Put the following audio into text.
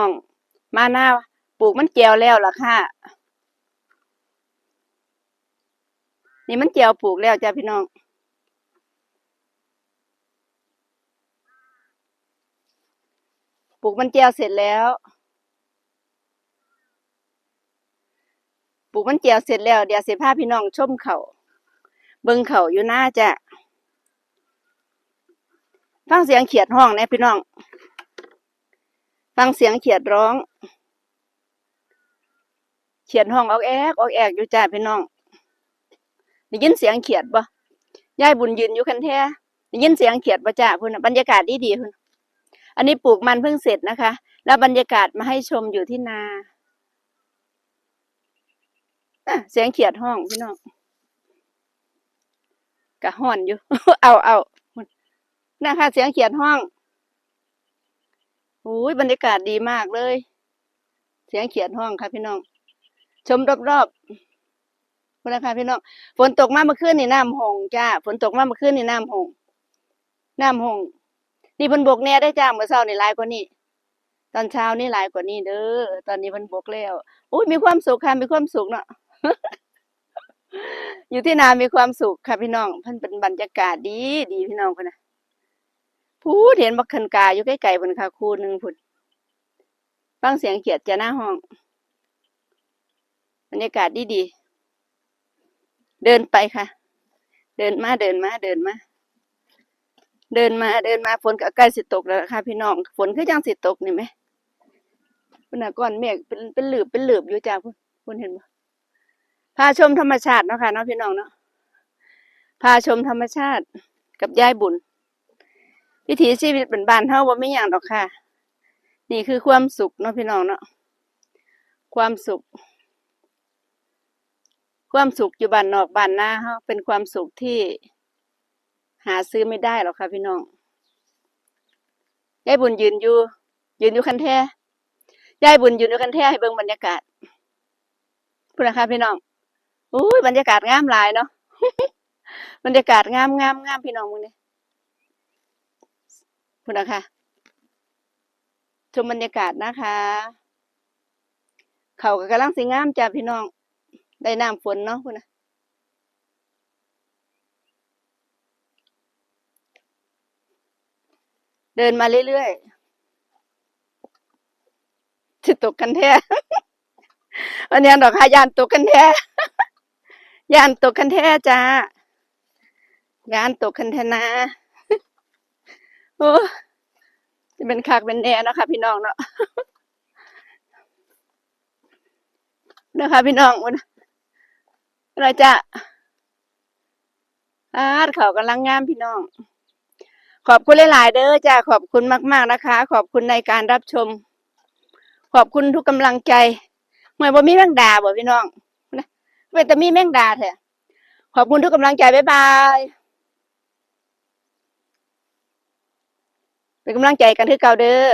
น้องมาหน้าปลูกมันแจวแล้วล่ะค่ะ นี่มันแจวปลูกแล้วจ้าพี่น้อง ปลูกมันแจวเสร็จแล้ว ปลูกมันแจวเสร็จแล้วเดี๋ยวเสิพาพี่น้องชมเขาเบิ่งเขาอยู่หน้าจ้ะฟังเสียงเขียดห้องแนะพี่น้อง ฟังเสียงเขียดร้อง เขียดห้องออกแอกออกแอกอยู่จ้าพี่น้องได้ยินเสียงเขียดบ่ยายบุญยืนอยู่คันแท้ได้ยินเสียงเขียดบ่จ้าพุ่นบรรยากาศดีดีพุ่นอันนี้ปลูกมันเพิ่งเสร็จนะคะ แล้วบรรยากาศมาให้ชมอยู่ที่นาเสียงเขียดห้องพี่น้องกะห้อนอยู่ เอาเอานะคะเสียงเขียดห้อง อ้ยบรรยากาศดีมากเลย เสียงเขียดห้องค่ะพี่น้อง ชมรอบๆคุณนะคะพี่น้อง ฝนตกมาเมื่อคืนนี่น้ำหงจ้า ฝนตกมาเมื่อคืนนี่น้ำหงน้ำหงนี่พิ่นบกแน่ได้จ้าเมื่อเช้านี่หลายกว่านี้ ตอนเช้านี่หลายกว่านี้เด้อ ตอนนี้พิ่นบกแล้ว อุ้ยมีความสุขค่ะ มีความสุขเนาะอยู่ที่นามีความสุขค่ะพี่น้องพิ่นเป็นบรรยากาศดีดีพี่น้องคนน่ะ พูดเห็นบักคันกาอยู่ใกล้ๆเพิ่นค่ะคูหนึงพุ่นฟังเสียงเขียดจะหน้าห้องบรรยากาศดีดีเดินไปค่ะ เดินมาเดินมาเดินมา เดินมาเดินมาฝนก็ใกล้สิตกแล้วค่ะ พี่น้องฝนคือจังสิตกนี่ไหมพุ่นน่ะก้อนเมฆเป็นเป็นหลืบเป็นหลืบอยู่จ้าพุ่นพุ่นเห็นบ่พาชมธรรมชาติเนาะค่ะเนาะพี่น้องเนาะพาชมธรรมชาติกับยายบุญ วิถีชีวิตเป็นบ้านเฮาบ่มีหยังดอกค่ะ นี่คือความสุขเนาะพี่น้องเนาะความสุข ความสุขอยู่บ้านนอกบ้านหน้าเฮาเป็นความสุขที่หาซื้อไม่ได้หรอกค่ะพี่น้องยายบุญยืนอยู่ ยืนอยู่คันแท้ยายบุญยืนอยู่คันแท้ให้เบิ่งบรรยากาศพูดนะคะพี่น้องอุ้ยบรรยากาศงามหลายเนาะบรรยากาศงามงามงามพี่น้องมึงเนี่ย พูดนะคะชมบรรยากาศนะคะ เขาก็กำลังสิงามจ้าพี่น้อง ได้น้ำฝนเนาะพูดนะเดินมาเรื่อยๆจะตกกันแท้วันนี้ดอกค่ะยานตกกันแท้ยานตกกันแท้จ้ายานตกกันแท้นะ โอ้จะเป็นคักเป็นแน่นะคะพี่น้องเนาะนะคะพี่น้องวันเราจะอาดเขากำลังงามพี่น้อง ขอบคุณหลาย ๆ เด้อจ้าขอบคุณมาก ๆนะคะ ขอบคุณในการรับชม ขอบคุณทุกกำลังใจเหมือนบ่มีแมงดาบ่พี่น้องนะเป็นแต่มีแมงดาแท้ขอบคุณทุกกำลังใจบ๊ายบาย เป็นกำลังใจกันคือเก่าเด้อ